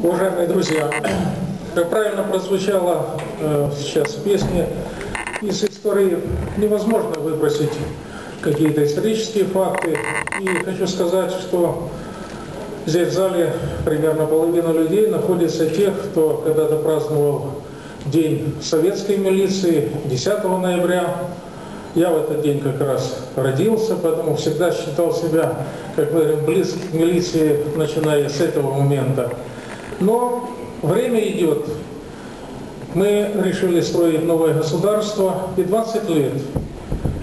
Уважаемые друзья, как правильно прозвучало э, сейчас в песне, из истории невозможно выбросить какие-то исторические факты. И хочу сказать, что здесь в зале примерно половина людей находится тех, кто когда-то праздновал День советской милиции 10 ноября. Я в этот день как раз родился, поэтому всегда считал себя, как мы говорим, близко к милиции, начиная с этого момента. Но время идет. Мы решили строить новое государство, и 20 лет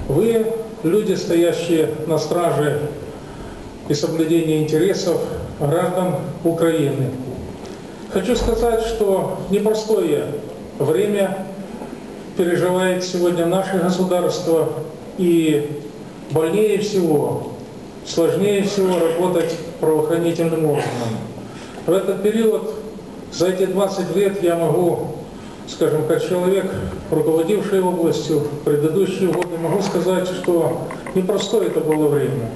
вы, люди, стоящие на страже и соблюдения интересов граждан Украины. Хочу сказать, что непростое время переживает сегодня наше государство, и больнее всего, сложнее всего работать правоохранительным органам. В этот период, за эти 20 лет я могу, скажем, как человек, руководивший областью предыдущие годы, могу сказать, что непростое это было время.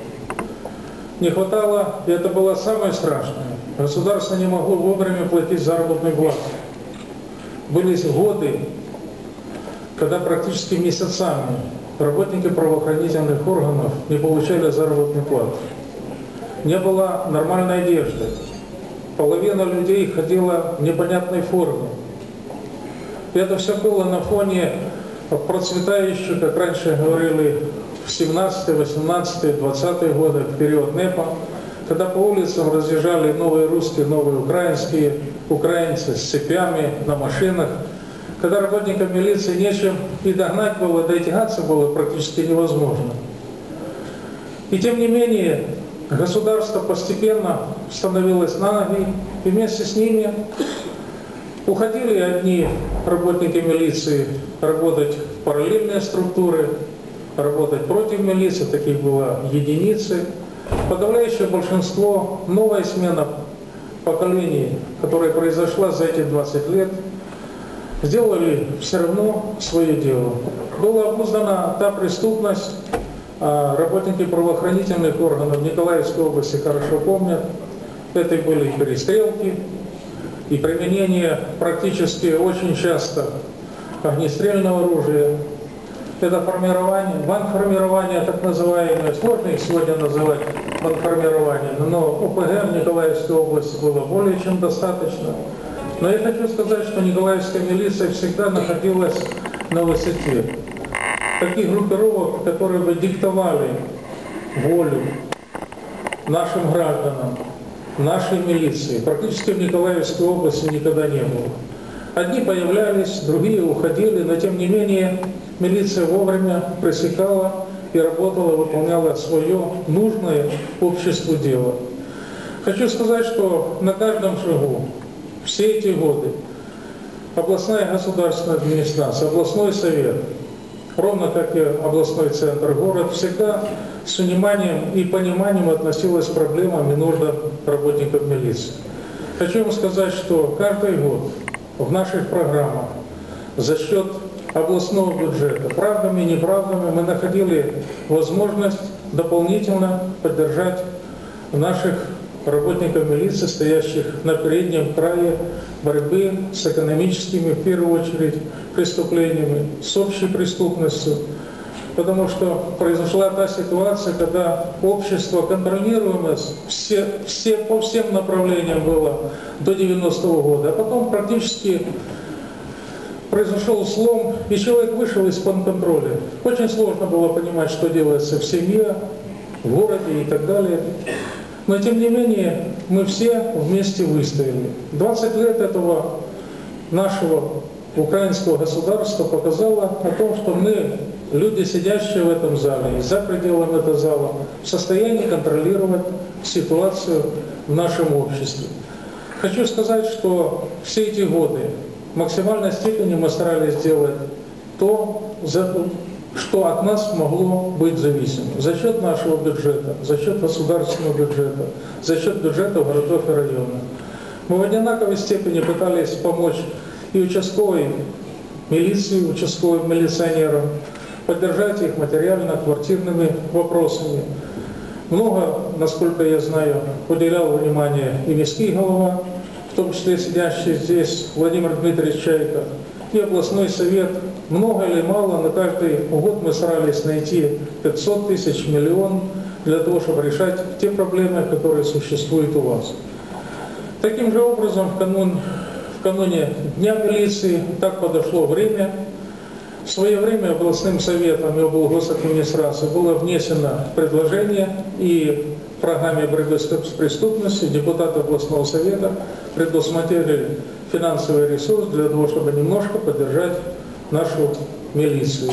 Не хватало, и это было самое страшное. Государство не могло вовремя платить заработную плату. Были годы, когда практически месяцами работники правоохранительных органов не получали заработную плату. Не было нормальной одежды, половина людей ходила в непонятной форме. Это все было на фоне процветающих, как раньше говорили, в 17 18 20 годы, в период НЭПа, когда по улицам разъезжали новые русские, новые украинские, украинцы с цепями на машинах, когда работникам милиции нечем и догнать было, да и тягаться было практически невозможно. И тем не менее, Государство постепенно становилось на ноги, и вместе с ними уходили одни работники милиции работать в параллельные структуры, работать против милиции, таких было единицы. Подавляющее большинство, новая смена поколений, которая произошла за эти 20 лет, сделали все равно свое дело. Была обуздана та преступность, а работники правоохранительных органов Николаевской области хорошо помнят. Это были перестрелки, и применение практически очень часто огнестрельного оружия. Это формирование, банформирование так называемое, сложно их сегодня называть банформированием, но ОПГ в Николаевской области было более чем достаточно. Но я хочу сказать, что Николаевская милиция всегда находилась на высоте таких группировок, которые бы диктовали волю нашим гражданам, нашей милиции, практически в Николаевской области никогда не было. Одни появлялись, другие уходили, но тем не менее милиция вовремя пресекала и работала, выполняла свое нужное обществу дело. Хочу сказать, что на каждом шагу все эти годы областная государственная администрация, областной совет – ровно как и областной центр, город всегда с вниманием и пониманием относилась к проблемам и нуждам работников милиции. Хочу вам сказать, что каждый год в наших программах за счет областного бюджета, правдами и неправдами, мы находили возможность дополнительно поддержать наших работников милиции, стоящих на переднем крае борьбы с экономическими, в первую очередь, преступлениями, с общей преступностью. Потому что произошла та ситуация, когда общество контролируемое все, все, по всем направлениям было до 90-го года, а потом практически произошел слом, и человек вышел из-под контроля. Очень сложно было понимать, что делается в семье, в городе и так далее. Но тем не менее, мы все вместе выстояли. 20 лет этого нашего украинского государства показало о том, что мы, люди, сидящие в этом зале и за пределами этого зала, в состоянии контролировать ситуацию в нашем обществе. Хочу сказать, что все эти годы в максимальной степени мы старались сделать то, что от нас могло быть зависимым. За счет нашего бюджета, за счет государственного бюджета, за счет бюджета городов и районов. Мы в одинаковой степени пытались помочь и участковой милиции, участковым милиционерам, поддержать их материально, квартирными вопросами. Много, насколько я знаю, уделял внимание и мирский голова, в том числе сидящий здесь Владимир Дмитриевич Чайко, и областной совет, много или мало, на каждый год мы старались найти 500 тысяч, миллион для того, чтобы решать те проблемы, которые существуют у вас. Таким же образом, в канун, в кануне Дня милиции так подошло время. В свое время областным советом и облгосадминистрации было внесено предложение и в программе борьбы с преступностью депутаты областного совета предусмотрели финансовый ресурс для того, чтобы немножко поддержать нашу милицию.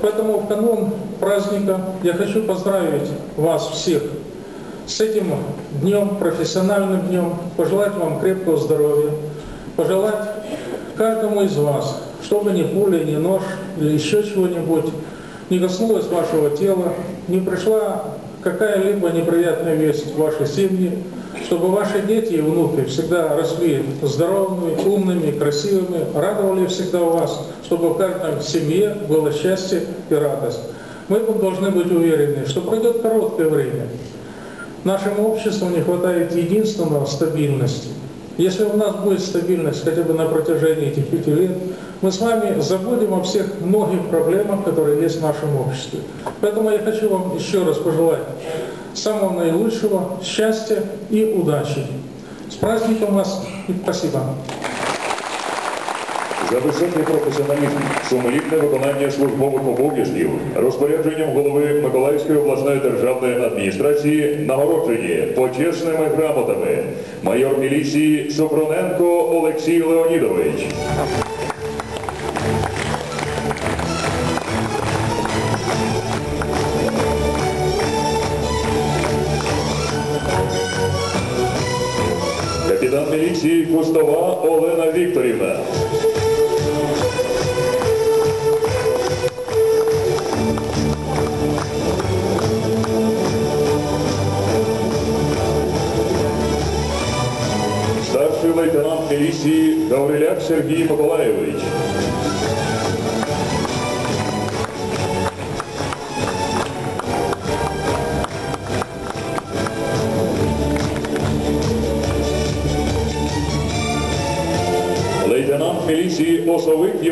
Поэтому в канун праздника я хочу поздравить вас всех с этим днем, профессиональным днем, пожелать вам крепкого здоровья, пожелать каждому из вас, чтобы ни пуля, ни нож или еще чего-нибудь не коснулось вашего тела, не пришла какая-либо неприятная весть в вашей семье, чтобы ваши дети и внуки всегда росли здоровыми, умными, красивыми, радовали всегда вас, чтобы в каждой семье было счастье и радость. Мы должны быть уверены, что пройдет короткое время. Нашему обществу не хватает единственного – стабильности. Если у нас будет стабильность хотя бы на протяжении этих пяти лет, мы с вами забудем о всех многих проблемах, которые есть в нашем обществе. Поэтому я хочу вам еще раз пожелать самого наилучшего, счастья и удачи. С праздником вас и спасибо. За високий професіоналізм, сумлінне виконання службових обов'язків, розпорядженням голови Миколаївської обласної державної адміністрації нагороджені почесними грамотами майор міліції Сопроненко Олексій Леонідович. міліції Кустова Олена Вікторівна. Старший лейтенант міліції Гавриляк Сергій Миколаєвич.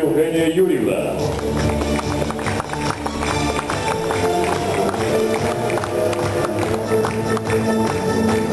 Осовик Євгенія Юрівна. Оголошена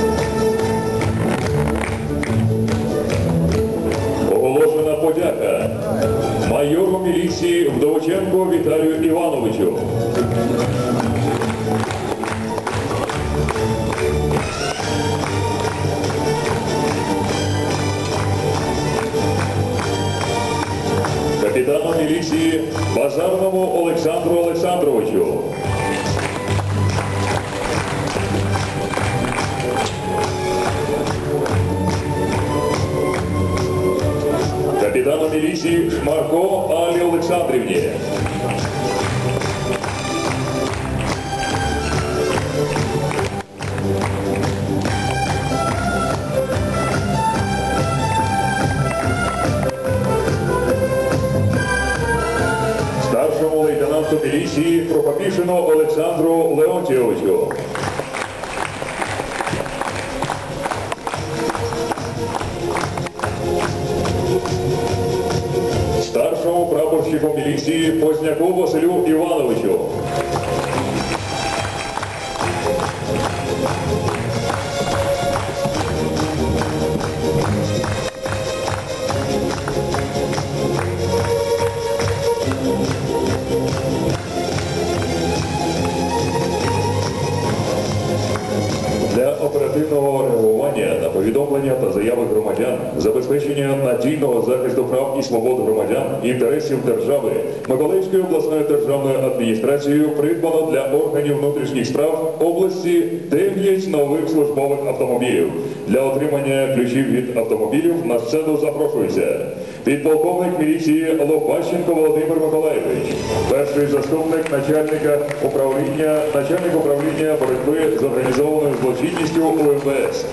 Олександру Леонтійовичу. Старшому прапорщику міліції Позняку оперативного регулювання на повідомлення та заяви громадян, забезпечення надійного захисту прав і свобод громадян, інтересів держави Миколаївською обласною державною адміністрацією придбано для органів внутрішніх справ області 9 нових службових автомобілів. Для отримання ключів від автомобілів на сцену запрошується підполковник міліції Лопащенко Володимир Миколаєвич, перший заступник начальника управління, начальник управління боротьби з організованою злочинністю УМВС.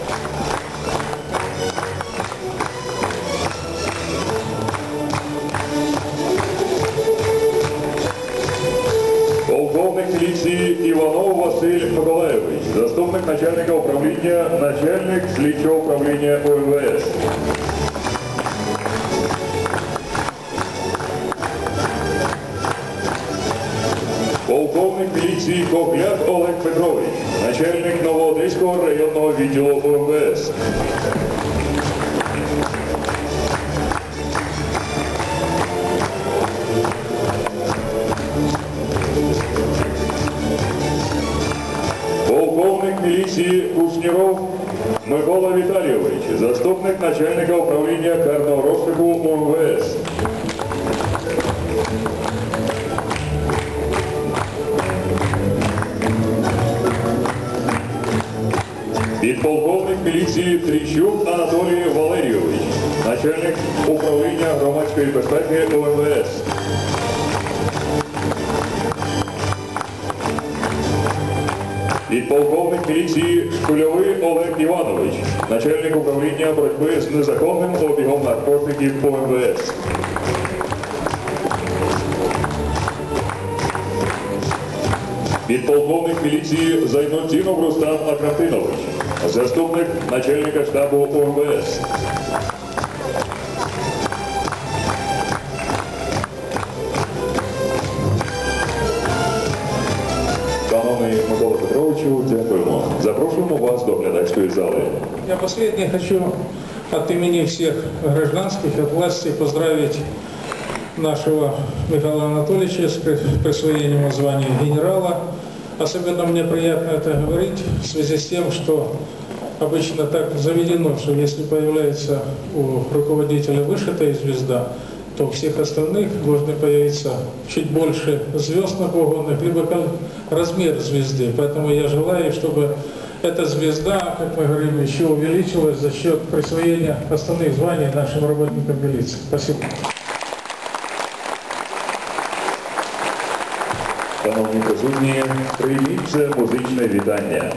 Полковник Полковник міліції Іванов Василь Миколаєвич, заступник начальника управління, начальник слідчого управління ОМВС. Полковник міліції Кохляк Олег Петрович, начальник Новоодеського районного відділу ОМВС. Полковник міліції Кушніров Микола Віталійович, заступник начальника управління Підполковник міліції Тріщук Анатолій Валерійович, начальник управління громадської безпеки ОМВС. Підполковник міліції Шкульовий Олег Іванович, начальник управління боротьби з незаконним обігом наркотиків ОМВС. Підполковник міліції Зайнутдінов Рустам Акратинович, заступник начальника штабу ОМВС. Шановний Микола Петровичу, дякуємо. Запрошуємо вас до глядацької зали. Я последний хочу от имени всех гражданских, от власти поздравить нашего Михаила Анатольевича с при- присвоением звания генерала. Особенно мне приятно это говорить в связи с тем, что обычно так заведено, что если появляется у руководителя вышитая звезда, то у всех остальных должны появиться чуть больше звезд на погонах, либо размер звезды. Поэтому я желаю, чтобы эта звезда, как мы говорим, еще увеличилась за счет присвоения остальных званий нашим работникам милиции. Спасибо. Шановні присутні, прийміть це музичне вітання.